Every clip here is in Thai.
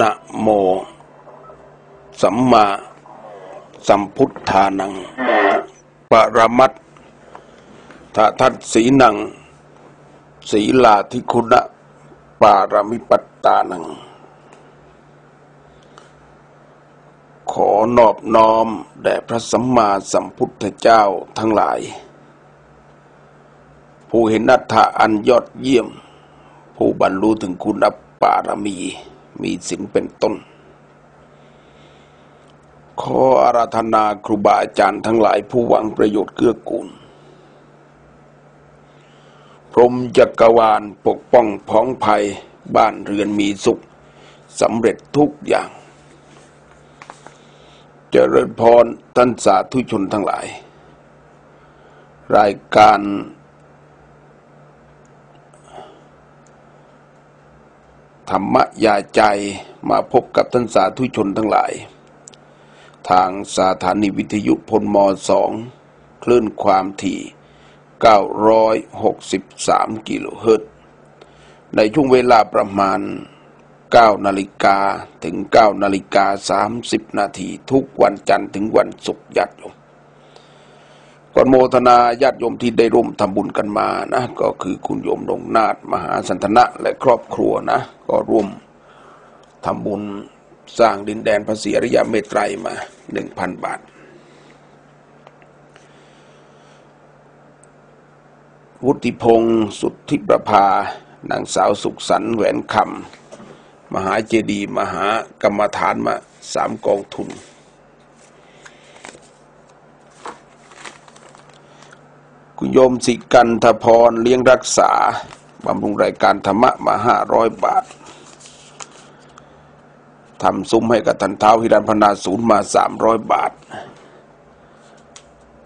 นะโม สัมมาสัมพุทธานัง ปรมัตถทัตสีนังศีลาธิคุณะปารมิปัตตานัง ขอนอบน้อม แด่พระสัมมาสัมพุทธเจ้าทั้งหลาย ผู้เห็นนัตถะอันยอดเยี่ยม ผู้บรรลุถึงคุณปารมี มีศีลเป็นต้น ขออาราธนาครูบาอาจารย์ทั้งหลายผู้หวังประโยชน์เกื้อกูล พรหมจักรวาลปกป้องพ้องภัยบ้านเรือนมีสุขสำเร็จทุกอย่างเจริญพรท่านสาธุชนทั้งหลาย รายการ ธรรมยาใจมาพบกับท่านสาธุชนทั้งหลาย ทางสถานีวิทยุพลมสองคลื่นความถี่ 963 กิโลเฮิรตซ์ในช่วงเวลาประมาณ 9 นาฬิกาถึง 9 นาฬิกา 30 นาทีทุกวันจันทร์ถึงวันศุกร์ยัดโยมก่ อนโมทนาญาติโยมที่ได้ร่วมทำบุญกันมานะ ก็คือคุณโยมดงนาฏมหาสันทนะและครอบครัวนะ ก็ร่วมทำบุญสร้างดินแดนภาษีอริยเมตไตรมาหนึ่งพันบาท วุฒิพงศ์สุทธิประภานางสาวสุขสันแหวนคำมหาเจดี มหากรรมฐานมาสามกองทุน คุณโยมสิกันทพรเลี้ยงรักษาบำรุงรายการธรรมะมาห้าร้อยบาททำซุ้มให้กับทันเท้าฮิรันพนาศูนย์มาสามร้อยบาท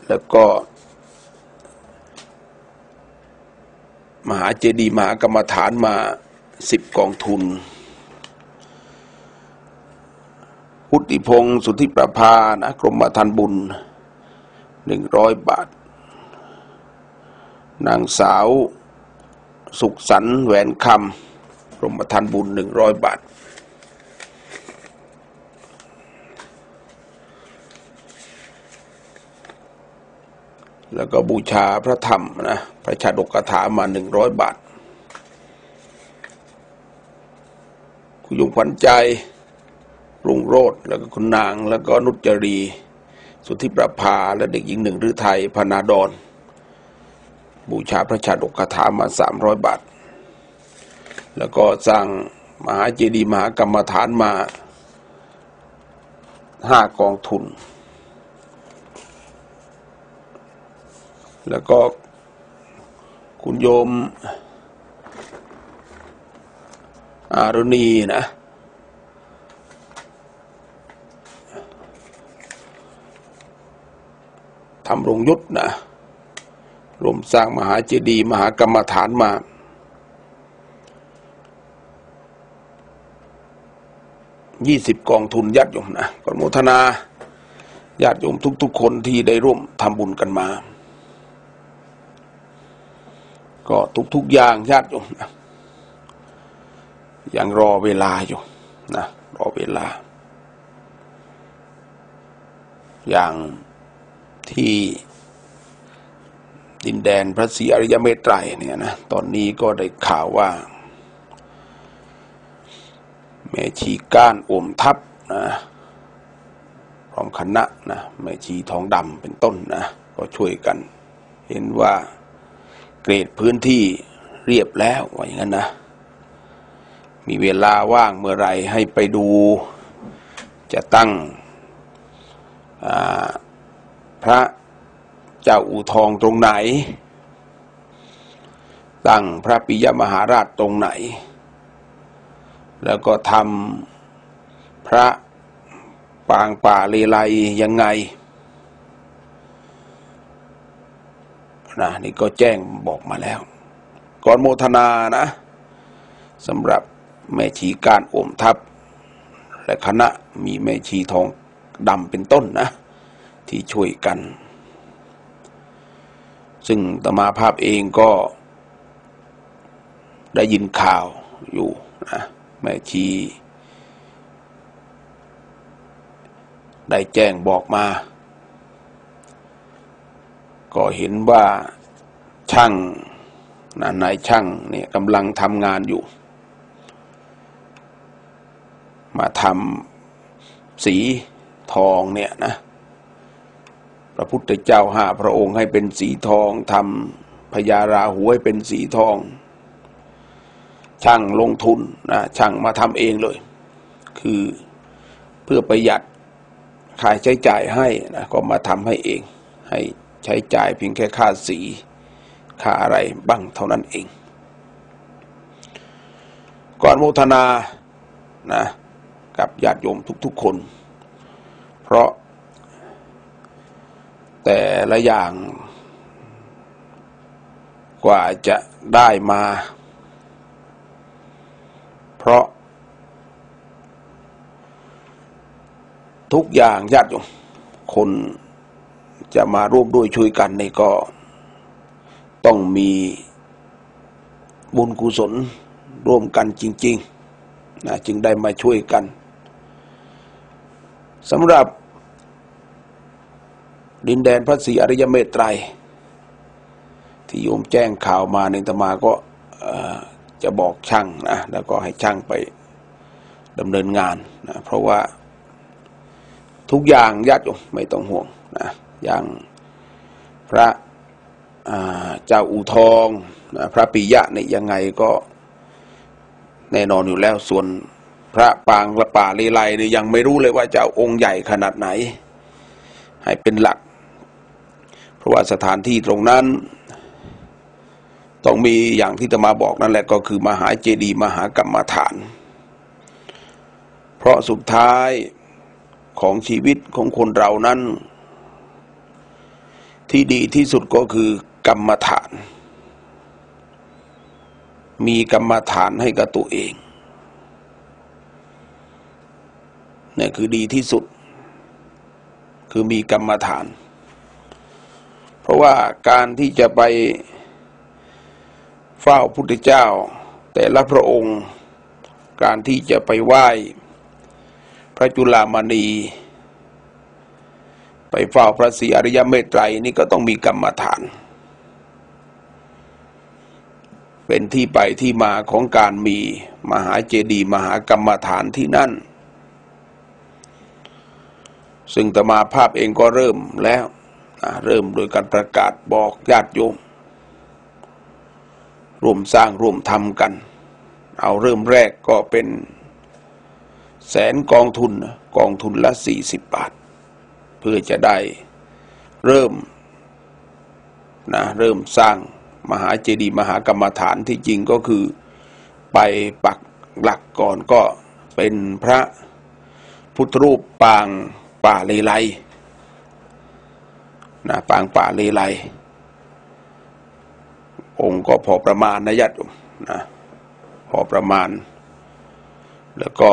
แล้วก็ มหาเจดีมหากรรมฐานมาสิบกองทุน พุทธิพงศ์สุทธิประภานะกรมธรรม์บุญหนึ่งร้อยบาท นางสาว สุขสันต์แหวนคำกรมธรรม์บุญหนึ่งร้อยบาท แล้วก็บูชาพระธรรมนะพระชาดกกถามาหนึ่งร้อยบาท คุณยงขวัญใจรุ่งโรดแล้วก็คุณนาง แล้วก็นุจจรี สุทธิประภา และเด็กหญิงหนึ่งฤทัยพนาดอน บูชาพระชาดกคาถามาสามร้อยบาท แล้วก็สร้างมหาเจดีย์มหากรรมฐานมาห้ากองทุน แล้วก็คุณโยมอารุณีนะ ทำรงยุทธนะ รวมสร้างมหาเจดีย์มหากรรมฐานมา ยี่สิบกองทุนญาติโยมนะกอนโมทนาญาติโยมทุก ๆ คนที่ได้ร่วมทำบุญกันมา ก็ทุก ๆ อย่างญาติโยมนะยังรอเวลาอยู่นะรอเวลา อย่างที่ ดินแดนพระศรีอริยเมตไตรเนี่ยนะตอนนี้ก็ได้ข่าวว่า แม่ชีก้านอมทับนะพร้อมคณะนะแม่ชีทองดำเป็นต้นนะก็ช่วยกัน เห็นว่าเกรดพื้นที่เรียบแล้วว่าอย่างนั้นนะ มีเวลาว่างเมื่อไรให้ไปดู จะตั้งพระ เจ้าอู่ทองตรงไหน ตั้งพระปิยมหาราชตรงไหน แล้วก็ทำพระปางป่าเลไลยังไงนะนี่ก็แจ้งบอกมาแล้ว ก่อนโมทนานะสำหรับแม่ชีการอมทัพ และคณะมีแม่ชีทองดำเป็นต้นนะ ที่ช่วยกัน ซึ่งตมาภาพเองก็ได้ยินข่าวอยู่นะแม่ชีได้แจ้งบอกมา ก็เห็นว่าช่างนายช่างเนี่ยกำลังทำงานอยู่ มาทำสีทองเนี่ยนะ พระพุทธเจ้าห้าพระองค์ให้เป็นสีทองทำพญาราหูให้เป็นสีทอง ช่างลงทุนนะช่างมาทำเองเลย คือเพื่อประหยัดค่าใช้จ่ายให้นะก็มาทำให้เอง ให้ใช้จ่ายเพียงแค่ค่าสีค่าอะไรบ้างเท่านั้นเอง ก่อนโมทนานะกับญาติโยมทุกๆคน เพราะ แต่ละอย่าง กว่าจะได้มา เพราะ ทุกอย่างญาติโยมคนจะมาร่วมด้วยช่วยกันนี่ก็ ต้องมีบุญกุศลร่วมกันจริง ๆนะจึงได้มาช่วยกันสำหรับ ดินแดนพระศรีอริยเมตไตร ที่โยมแจ้งข่าวมาในตมาก็จะบอกช่างนะแล้วก็ให้ช่างไปดำเนินงานนะเพราะว่าทุกอย่างญาติโยมไม่ต้องห่วงนะอย่างพระเจ้าอูทองนะพระปิยะเนี่ยยังไงก็แน่นอนอยู่แล้วส่วนพระปางละป่าลีไลเนี่ยยังไม่รู้เลยว่าจะองค์ใหญ่ขนาดไหน ให้เป็นหลัก เพราะว่าสถานที่ตรงนั้น ต้องมีอย่างที่ตมาบอกนั่นแหละก็คือ มหาเจดีย์มหากรรมฐาน เพราะสุดท้ายของชีวิตของคนเรานั้น ที่ดีที่สุดก็คือกรรมฐาน มีกรรมฐานให้กับตัวเองนี่คือดีที่สุด คือมีกรรมฐาน เพราะว่าการที่จะไปเฝ้าพุทธเจ้า แต่ละพระองค์ การที่จะไปไหว้ พระจุลามณี ไปเฝ้าพระศรีอริยเมตไตรนี่ก็ต้องมีกรรมฐาน เป็นที่ไปที่มาของการมีมหาเจดีย์มหากรรมฐานที่นั่น ซึ่งตมาภาพเองก็เริ่มแล้ว เริ่มโดยการประกาศบอกญาติโยมร่วมสร้างร่วมทำกัน เอาเริ่มแรกก็เป็นแสนกองทุนกองทุนละสี่สิบบาท เพื่อจะได้เริ่มนะเริ่มสร้างมหาเจดีย์มหากรรมฐานที่จริงก็คือไปปักหลักก่อนก็เป็นพระพุทธรูปปางป่าเลไล นะปางป่าเลไลองค์ก็พอประมาณนะยัดนะพอประมาณ แล้วก็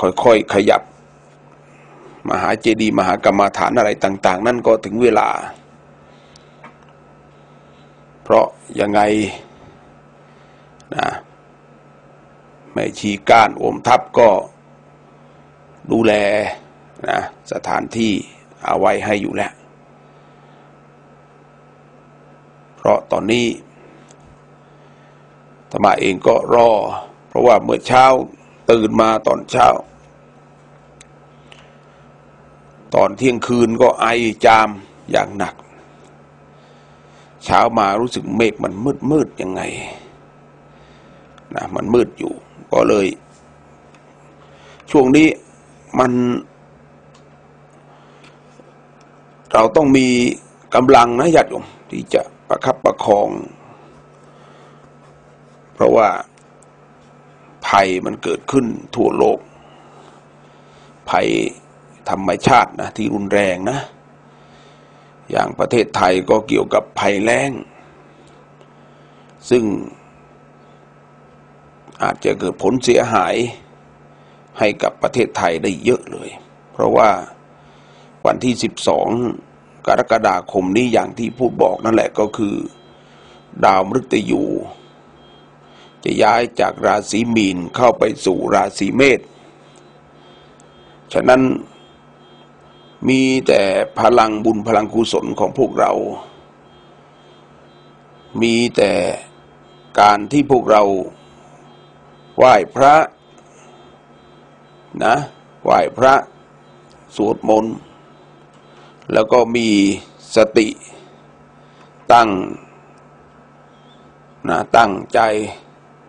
ค่อยๆขยับ มหาเจดีย์มหากรรมฐานอะไรต่าง ๆ นั่นก็ถึงเวลา เพราะยังไงนะแม่ชีก้านอมทัพก็ดูแลนะสถานที่เอาไว้ให้อยู่แล้ว เพราะตอนนี้ธรรมาเองก็รอ เพราะว่าเมื่อเช้าตื่นมาตอนเช้า ตอนเที่ยงคืนก็ไอจามอย่างหนัก เช้ามารู้สึกเมฆมันมืดมืดยังไงนะมันมืดอยู่ก็เลย ช่วงนี้มัน เราต้องมีกำลังนะญาติโยมที่จะ ประคับประคอง เพราะว่าภัยมันเกิดขึ้นทั่วโลก ภัยธรรมชาตินะที่รุนแรงนะ อย่างประเทศไทยก็เกี่ยวกับภัยแล้ง ซึ่งอาจจะเกิดผลเสียหายให้กับประเทศไทยได้เยอะเลย เพราะว่าวันที่สิบสอง กรกฎาคมนี้อย่างที่พูดบอกนั่นแหละก็คือ ดาวมฤตยู จะย้ายจากราศีมีนเข้าไปสู่ราศีเมษฉะนั้นมีแต่พลังบุญพลังกุศลของพวกเรา มีแต่การที่พวกเราไหว้พระนะไหว้พระสวดมนต์ แล้วก็มีสติตั้งนะตั้งใจ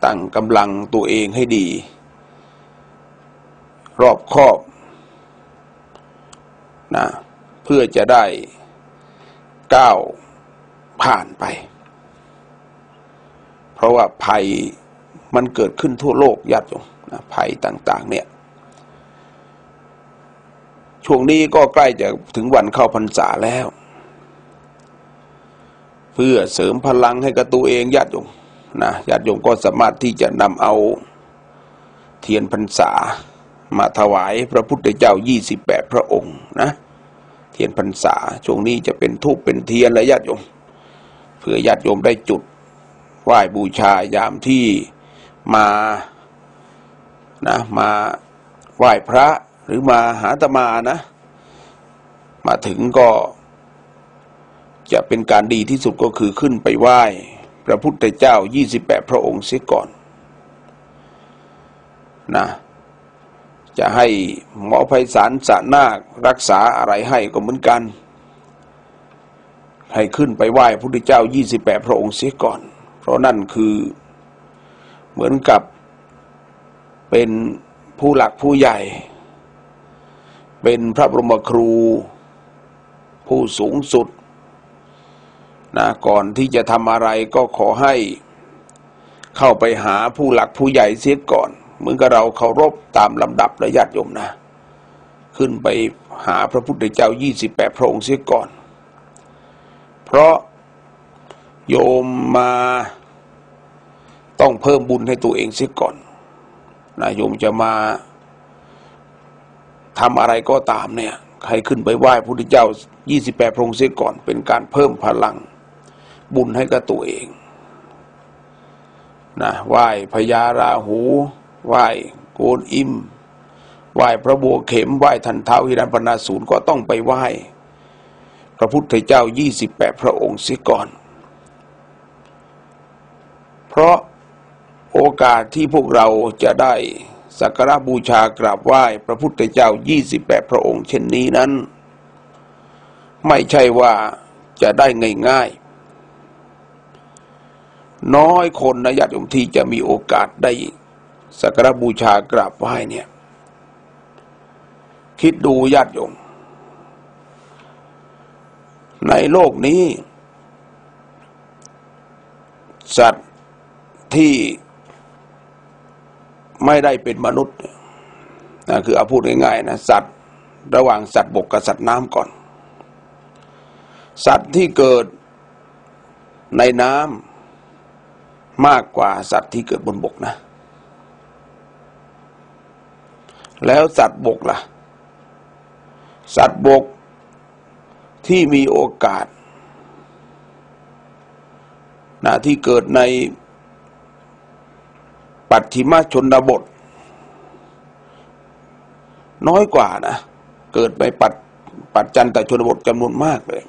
ตั้งกำลังตัวเองให้ดี รอบคอบนะเพื่อจะได้ก้าวผ่านไป เพราะว่าภัยมันเกิดขึ้นทั่วโลกญาติโยมนะภัยต่าง ๆ เนี่ย ช่วงนี้ก็ใกล้จะถึงวันเข้าพรรษาแล้ว เพื่อเสริมพลังให้กับตัวเองญาติโยมนะญาติโยมก็สามารถที่จะนำเอาเทียนพรรษา มาถวายพระพุทธเจ้า 28 พระองค์นะ เทียนพรรษาช่วงนี้จะเป็นทูปเป็นเทียนและญาติโยมเพื่อญาติโยมได้จุดไหว้บูชายามที่มานะมาไหว้พระ หรือมาหาตมานะ มาถึงก็จะเป็นการดีที่สุดก็คือขึ้นไปไหว้พระพุทธเจ้า 28 พระองค์เสียก่อนนะจะให้หมอไพศาลสะนาครักษาอะไรให้ก็เหมือนกัน ให้ขึ้นไปไหว้พระพุทธเจ้า 28 พระองค์เสียก่อน เพราะนั่นคือเหมือนกับเป็นผู้หลักผู้ใหญ่ เป็นพระบรมครู ผู้สูงสุดนะก่อนที่จะทำอะไรก็ขอให้เข้าไปหาผู้หลักผู้ใหญ่เสียก่อน เหมือนกับเราเคารพตามลำดับระยะโยมนะ ขึ้นไปหาพระพุทธเจ้ายี่สิบแปดพระองค์เสียก่อน เพราะโยมมาต้องเพิ่มบุญให้ตัวเองเสียก่อนนะโยมจะมา ทำอะไรก็ตามเนี่ยใครขึ้นไปไหว้พระพุทธเจ้ายี่สิบแปดพระองค์เสียก่อนเป็นการเพิ่มพลังบุญให้กับตัวเองนะไหว้พญาราหู ไหว้โกนอิมไหว้พระบัวเข็มไหว้ทันเท้าหิรันปนาศูนย์ก็ต้องไปไหว้พระพุทธเจ้ายี่สิบแปดพระองค์เสียก่อน เพราะโอกาสที่พวกเราจะได้ สักการะบูชากราบไหว้พระพุทธเจ้ายี่สิบแปดพระองค์เช่นนี้นั้น ไม่ใช่ว่าจะได้ง่ายๆ น้อยคนนะญาติโยมที่จะมีโอกาสได้สักการบูชากราบไหว้เนี่ย คิดดูญาติโยม ในโลกนี้ สัตว์ที่ ไม่ได้เป็นมนุษย์นะคือเอาพูดง่ายๆนะสัตว์ระหว่างสัตว์บกกับสัตว์น้ำก่อน สัตว์ที่เกิดในน้ำมากกว่าสัตว์ที่เกิดบนบกนะ แล้วสัตว์บกละ่ะ สัตว์บกที่มีโอกาสนะที่เกิดใน ปัจฉิมชนบท น้อยกว่านะ เกิดไปปัจปัจจันตชนบทจำนวนมากเลย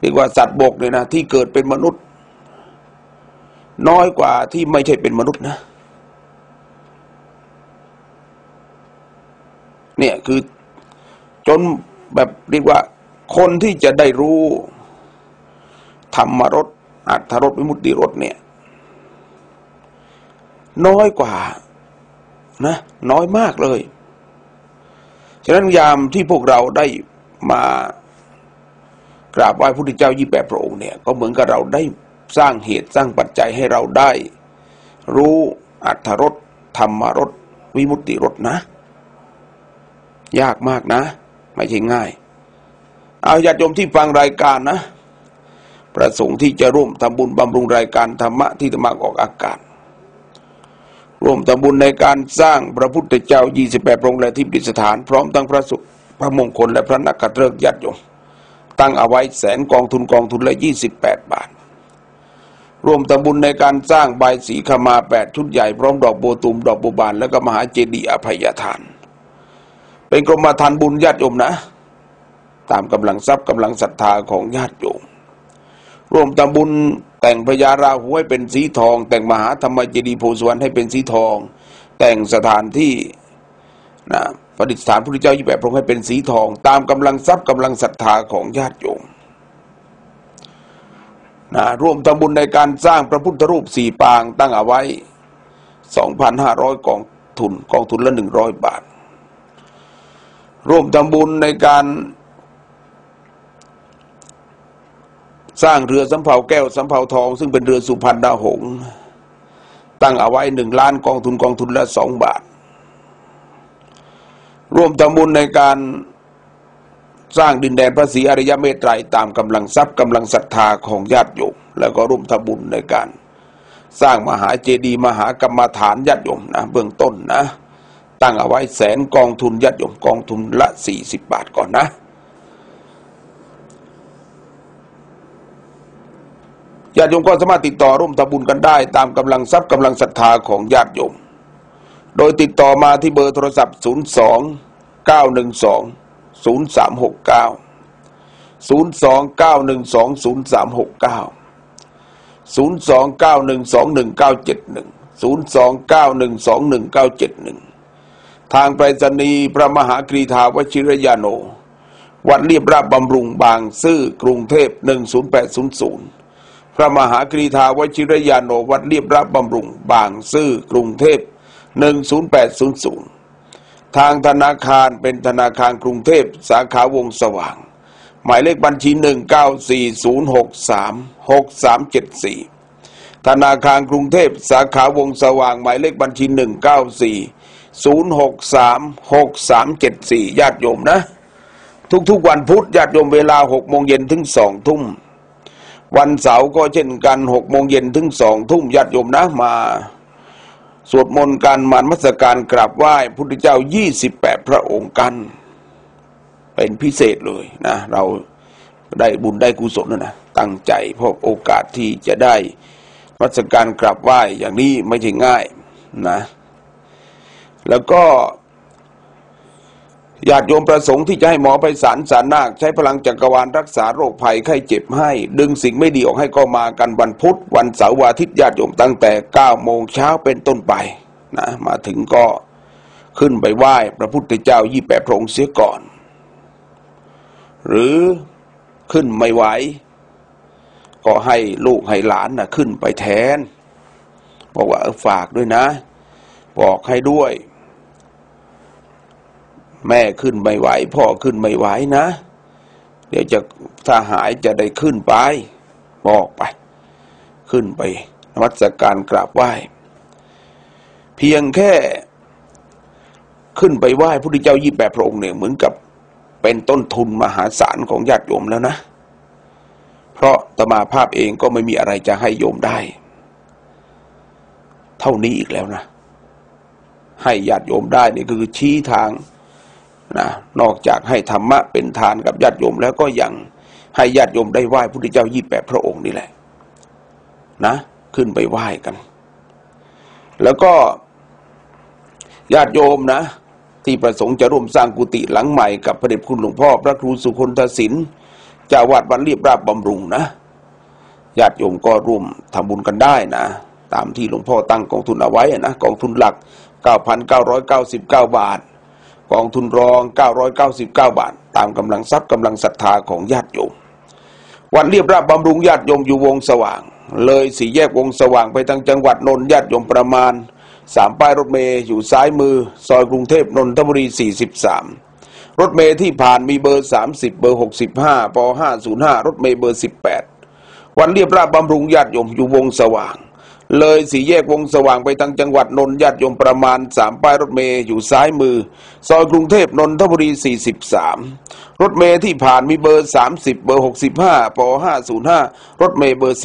เรียกว่าสัตว์บกเลยนะ ที่เกิดเป็นมนุษย์ น้อยกว่าที่ไม่ใช่เป็นมนุษย์นะ เนี่ยคือจนแบบเรียกว่าคนที่จะได้รู้ธรรมรสอัตรสวิมุตติรสเนี่ย น้อยกว่านะน้อยมากเลย ฉะนั้นยามที่พวกเราได้มากราบไหว้พระพุทธเจ้ายี่แปดพระองค์เนี่ย ก็เหมือนกับเราได้สร้างเหตุสร้างปัจจัยให้เราได้ รู้อัตรสธรรมรสวิมุตติรสนะ ยากมากนะ ไม่ใช่ง่าย เอาญาติโยมที่ฟังรายการนะ ประสงค์ที่จะร่วมทำบุญบำรุงรายการธรรมะที่ธรรมะออกอากาศ ร่วมทำบุญในการสร้างพระพุทธเจ้า 28พระองค์และที่ปิสถาน พร้อมทั้งพระสุพระมงคลและพระนักขัตฤกษ์ญาติโยมตั้งเอาไว้แสนกองทุนกองทุนละ 28 บาท ร่วมทำบุญในการสร้างใบสีขมาแปดชุดใหญ่ พร้อมดอกโบตุมดอกโบบาน และก็มหาเจดีย์อภัยทาน เป็นกรมธรรม์บุญญาติโยมนะ ตามกำลังทรัพย์กำลังศรัทธาของญาติโยมร่วมทำบุญ แต่งพญาราหูให้เป็นสีทอง แต่งมหาธรรมเจดีย์โพสวรรค์ให้เป็นสีทอง แต่งสถานที่นะประดิษฐานพระพุทธเจ้ายี่แปดพระองค์ให้เป็นสีทอง ตามกำลังทรัพย์กำลังศรัทธาของญาติโยมนะร่วมทำบุญในการสร้างพระพุทธรูปสี่ปางตั้งเอาไว้สองพันห้าร้อยกองทุนกองทุนละหนึ่งร้อยบาท ร่วมทำบุญในการ สร้างเรือสำเภาแก้วสำเภาทอง ซึ่งเป็นเรือสุพรรณดาหงส์ตั้งเอาไว้หนึ่งล้านกองทุนกองทุนละสองบาท ร่วมทำบุญในการสร้างดินแดนพระศรีอริยเมตไตรตามกำลังทรัพย์กำลังศรัทธาของญาติโยมแล้วก็ร่วมทำบุญในการ สร้างมหาเจดีย์มหากรรมฐานญาติโยมนะเบื้องต้นนะ ตั้งเอาไว้แสนกองทุนญาติโยมกองทุนละสี่สิบบาทก่อนนะ ญาติโยมก็สามารถติดต่อร่วมทำบุญกันได้ ตามกำลังทรัพย์กำลังศรัทธาของญาติโยม โดยติดต่อมาที่เบอร์โทรศัพท์ 02 912 0369 02 912 0369 02 912 1971 02 912 1971 ทางไปรษณีย์พระมหากรีธาวชิรยาโน วัดเรียบราบบำรุงบางซื่อกรุงเทพ 10800 พระมหากรีธาวชิรยาโนวัดเรียบราบบำรุง บางซื่อกรุงเทพ 10800 ทางธนาคารเป็นธนาคารกรุงเทพสาขาวงสว่าง หมายเลขบัญชี 1940636374 ธนาคารกรุงเทพสาขาวงสว่าง หมายเลขบัญชี 1940636374 ญาติโยมนะ ทุกๆวันพุธญาติโยมเวลา6โมงเย็นถึง2ทุ่ม วันเสาร์ก็เช่นกัน6โมงเย็นถึง2ทุ่มญาติโยมนะมา สวดมนต์การมันมัสการกราบไหว้พุทธเจ้า28พระองค์กัน เป็นพิเศษเลยนะ เราได้บุญได้กุศลนะนะตั้งใจเพราะโอกาสที่จะได้มัสการกราบไหว้อย่างนี้ไม่ใช่ง่ายนะ แล้วก็ ญาติโยมประสงค์ที่จะให้หมอไปสารสารนาคใช้พลังจักรวาลรักษาโรคภัยไข้เจ็บให้ ดึงสิ่งไม่ดีออกให้ก็มากันวันพุธวันเสาร์วันอาทิตย์ญาติโยมตั้งแต่9โมงเช้าเป็นต้นไปนะมาถึงก็ขึ้นไปไหว้พระพุทธเจ้ายี่แปดพระองค์เสียก่อน หรือขึ้นไม่ไหวก็ให้ลูกให้หลานนะขึ้นไปแทน บอกว่าฝากด้วยนะ บอกให้ด้วย แม่ขึ้นไม่ไหว พ่อขึ้นไม่ไหวนะ เดี๋ยวจะถ้าหายจะได้ขึ้นไป บอกไป ขึ้นไปนมัสการกราบไหว้ เพียงแค่ขึ้นไปไหว้พระพุทธเจ้ายี่แปดพระองค์เนี่ยเหมือนกับเป็นต้นทุนมหาศาลของญาติโยมแล้วนะ เพราะตมาภาพเองก็ไม่มีอะไรจะให้โยมได้ เท่านี้อีกแล้วนะ ให้ญาติโยมได้นี่คือชี้ทาง นะนอกจากให้ธรรมะเป็นทานกับญาติโยมแล้วก็ยังให้ญาติโยมได้ไหว้พระพุทธเจ้ายี่แปดพระองค์นี่แหละ นะ ขึ้นไปไหว้กัน แล้วก็ญาติโยมนะ ที่ประสงค์จะร่วมสร้างกุฏิหลังใหม่กับพระเดชคุณหลวงพ่อ พระครูสุคนทศินจาวัดวัดเรียบราบบำรุงนะญาติโยมก็ร่วมทำบุญกันได้นะ ตามที่หลวงพ่อตั้งกองทุนเอาไว้นะกองทุนหลัก 9,999 บาท กองทุนรอง 999 บาท ตามกำลังทรัพย์กำลังศรัทธาของญาติโยม วัดเรียบราบบำรุงญาติโยมอยู่วงสว่าง เลยสี่แยกวงสว่างไปทางจังหวัดนนท์ญาติโยมประมาณสามป้ายรถเมย์อยู่ซ้ายมือ ซอยกรุงเทพนนทบุรี 43 รถเมย์ที่ผ่านมีเบอร์ 30 เบอร์ 65ป505 รถเมย์เบอร์ 18 วันเรียบราบบำรุงญาติโยมอยู่วงสว่าง เลยสี่แยกวงสว่างไปทางจังหวัดนนท์ญาติโยมประมาณสามป้ายรถเมย์อยู่ซ้ายมือ ซอยกรุงเทพนนทบุรี 43 รถเมย์ที่ผ่านมีเบอร์ 30 เบอร์ 65ป505 รถเมย์เบอร์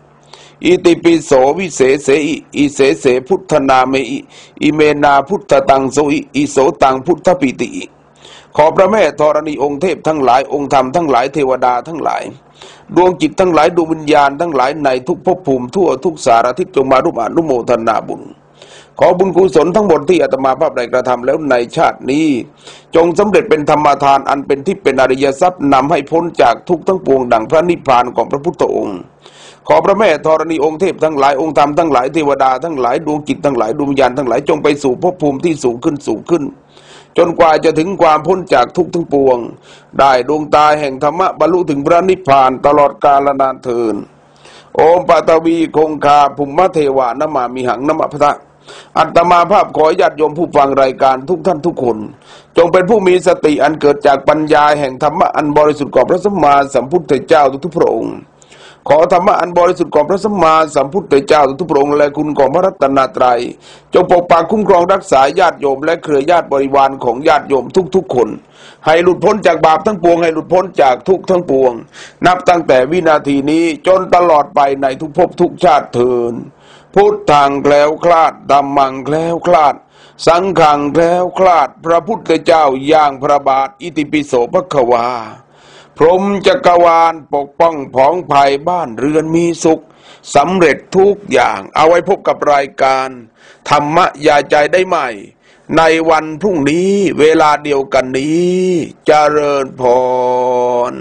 18อิติปิโสวิเศษเสอิอิเสเสพุทธนาเมอิอิเมนาพุทธตังโสอิอิโสตังพุทธปิติขอพระแม่ธรณีองค์เทพทั้งหลายองค์ธรรมทั้งหลายเทวดาทั้งหลาย ดวงจิตทั้งหลายดวงวิญญาณทั้งหลายในทุกภพภูมิทั่วทุกสารทิศจงมารุมอนุโมทนาบุญ ขอบุญกุศลทั้งหมดที่อาตมาภาพได้กระทำแล้วในชาตินี้ จงสำเร็จเป็นธรรมทานอันเป็นที่เป็นอริยทรัพย์นำให้พ้นจากทุกทั้งปวงดังพระนิพพานของพระพุทธองค์ขอพระแม่ธรณีองค์เทพทั้งหลายองค์ธรรมทั้งหลายเทวดาทั้งหลายดวงจิตทั้งหลายดวงวิญญาณทั้งหลายจงไปสู่ภพภูมิที่สูงขึ้นสูงขึ้น จนกว่าจะถึงความพ้นจากทุกข์ทั้งปวง ได้ดวงตาแห่งธรรมะบรรลุถึงพระนิพพานตลอดกาลนานเทินโอมปัตวีคงคาภุมมะเทวานมามีหังนมะพระอัตมาภาพขอญาติโยมผู้ฟังรายการทุกท่านทุกคน จงเป็นผู้มีสติอันเกิดจากปัญญาแห่งธรรมะอันบริสุทธิ์ขอพระสัมมาสัมพุทธเจ้าทุกๆพระองค์ ขอธรรมะอันบริสุทธิ์ของพระสัมมาสัมพุทธเจ้าทุกพระองค์และคุณของพระรัตนตรัย จงปกปักคุ้มครองรักษาญาติโยม และเครือญาติบริวารของญาติโยมทุกๆคน ให้หลุดพ้นจากบาปทั้งปวง ให้หลุดพ้นจากทุกทั้งปวง นับตั้งแต่วินาทีนี้จนตลอดไปในทุกภพทุกชาติเทินพุทธังแคล้วคลาดดัมมังแคล้วคลาดสังขังแคล้วคลาด พระพุทธเจ้าอย่างพระบาท อิติปิโสภควา พรหมจักรวาลปกป้องผองภัยบ้านเรือนมีสุขสำเร็จทุกอย่าง เอาไว้พบกับรายการ ธรรมะยาใจได้ใหม่ ในวันพรุ่งนี้เวลาเดียวกันนี้เจริญพร